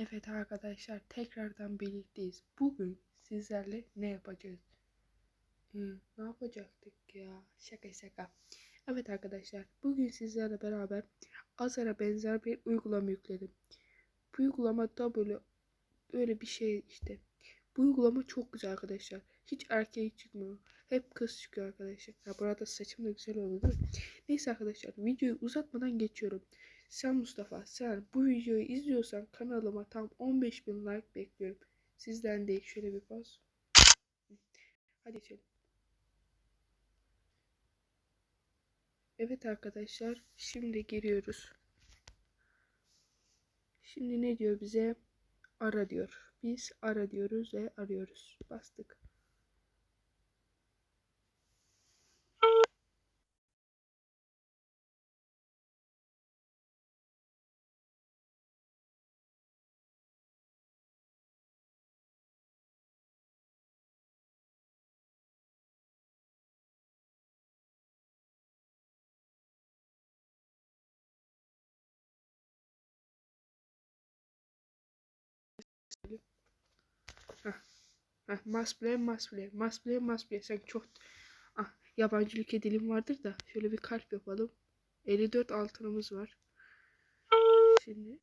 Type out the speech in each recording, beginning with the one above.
Evet arkadaşlar tekrardan birlikteyiz. Bugün sizlerle ne yapacağız? Hı, ne yapacaktık ya? Şaka şaka. Evet arkadaşlar bugün sizlerle beraber Azar'a benzer bir uygulama yükledim. Bu uygulama da böyle böyle bir şey işte. Bu uygulama çok güzel arkadaşlar. Hiç erkek çıkmıyor. Hep kız çıkıyor arkadaşlar. Ya burada saçım da güzel oldu değil mi? Neyse arkadaşlar videoyu uzatmadan geçiyorum. Sen Mustafa sen bu videoyu izliyorsan kanalıma tam 15.000 like bekliyorum. Sizden değil şöyle bir poz. Hadi geçelim. Evet arkadaşlar şimdi giriyoruz. Şimdi ne diyor bize? Ara diyor. Biz ara diyoruz ve arıyoruz. Bastık. Heh, must play, must play, must play, must play. Sen çok ah, yabancı ülke dilim vardır da şöyle bir kalp yapalım. 54 altınımız var. Şimdi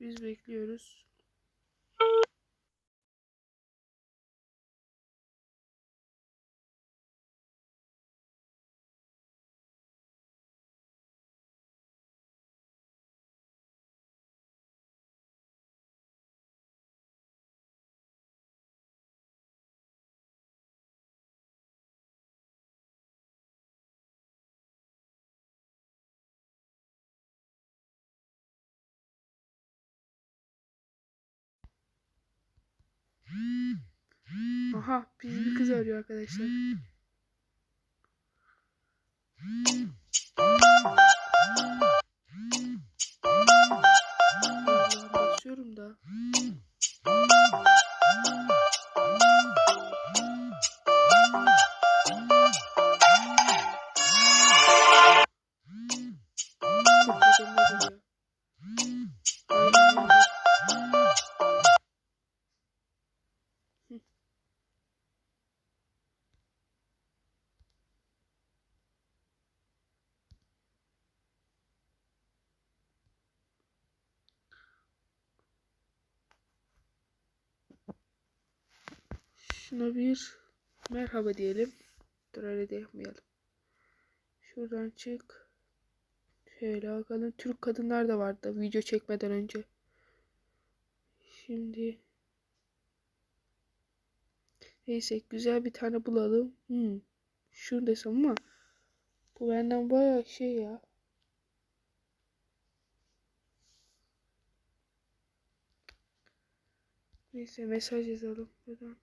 biz bekliyoruz. Aha biz bir kız arıyor arkadaşlar. Şuna bir merhaba diyelim. Dur öyle de yapmayalım. Şuradan çık. Şöyle bakalım. Türk kadınlar da vardı video çekmeden önce. Şimdi neyse güzel bir tane bulalım. Hmm. Şunu desem ama bu benden bayağı şey ya. Neyse mesaj yazalım buradan.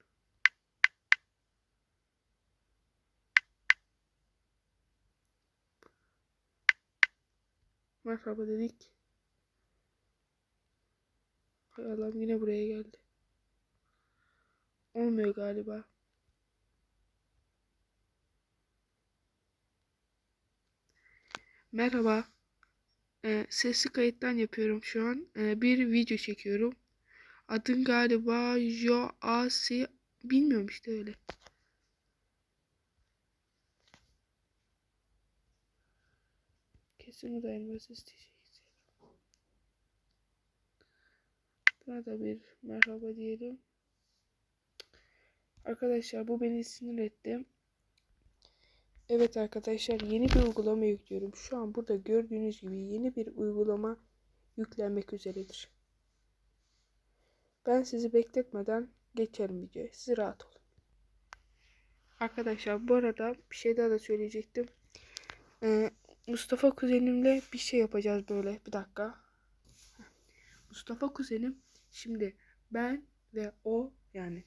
Merhaba dedik. Hay Allah'ım yine buraya geldi. Olmuyor galiba. Merhaba. Ee, sesli kayıttan yapıyorum şu an. Ee, bir video çekiyorum. Adın galiba Jo Asi bilmiyorum işte öyle. Kesin o da elmas isteyecek. Buna da bir merhaba diyelim. Arkadaşlar bu beni sinir etti. Evet arkadaşlar yeni bir uygulama yüklüyorum. Şu an burada gördüğünüz gibi yeni bir uygulama yüklenmek üzeredir. Ben sizi bekletmeden geçerim videoya. Siz rahat olun. Arkadaşlar bu arada bir şey daha da söyleyecektim. Ee, Mustafa kuzenimle bir şey yapacağız böyle. Bir dakika. Mustafa kuzenim şimdi ben ve o yani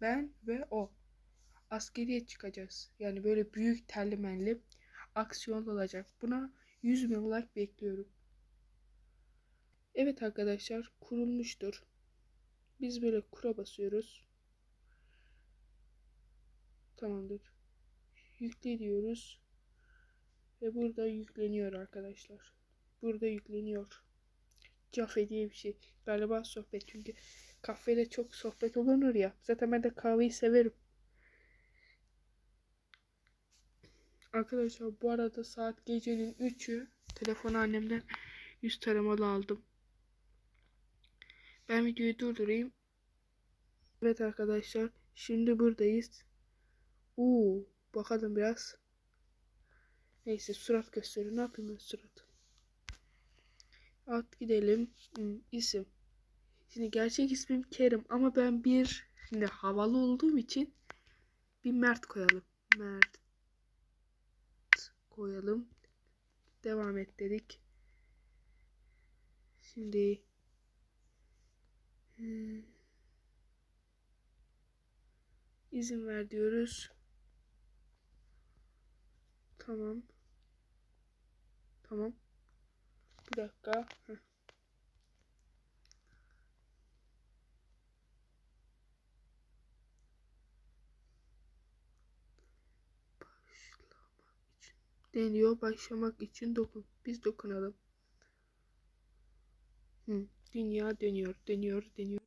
ben ve o askeriye çıkacağız. Yani böyle büyük telli menli aksiyon olacak. Buna 100 bin like bekliyorum. Evet arkadaşlar kurulmuştur. Biz böyle kura basıyoruz. Tamamdır. Yükle diyoruz. Ve burada yükleniyor arkadaşlar. Burada yükleniyor. Cafe diye bir şey. Galiba sohbet çünkü kahvede çok sohbet olunur ya. Zaten ben de kahveyi severim. Arkadaşlar bu arada saat gecenin 3'ü. Telefonu annemden 100 taramalı aldım. Ben videoyu durdurayım. Evet arkadaşlar. Şimdi buradayız. Uuu. Bakalım biraz. Neyse surat gösteriyor. Ne yapayım ben surat? At gidelim. İsim. Şimdi gerçek ismim Kerim ama ben bir şimdi havalı olduğum için bir Mert koyalım. Mert koyalım. Devam et dedik. Şimdi izin ver diyoruz. Tamam. Tamam. Bir dakika. Heh. Deniyor. Başlamak için dokun. Biz dokunalım. Hı. Dünya dönüyor, dönüyor, dönüyor.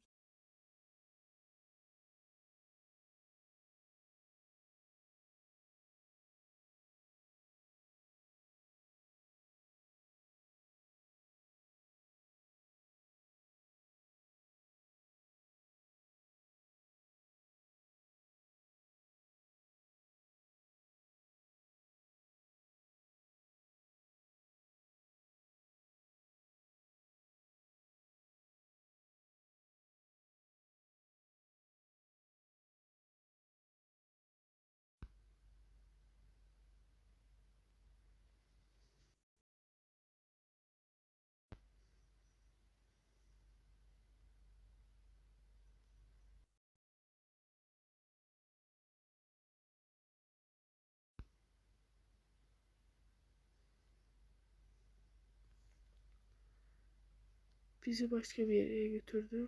Bizi başka bir yere götürdü.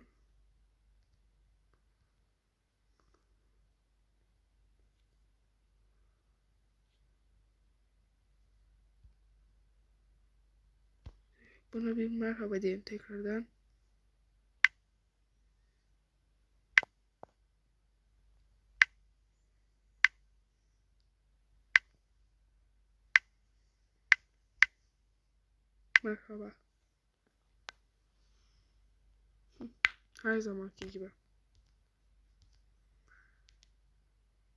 Buna bir merhaba diyelim tekrardan. Merhaba. Her zamanki gibi.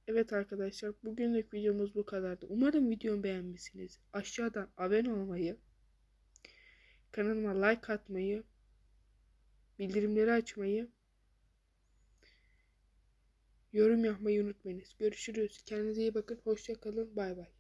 Evet arkadaşlar bugünlük videomuz bu kadardı. Umarım videomu beğenmişsiniz. Aşağıdan abone olmayı, kanalıma like atmayı, bildirimleri açmayı, yorum yapmayı unutmayınız. Görüşürüz. Kendinize iyi bakın. Hoşça kalın. Bay bay.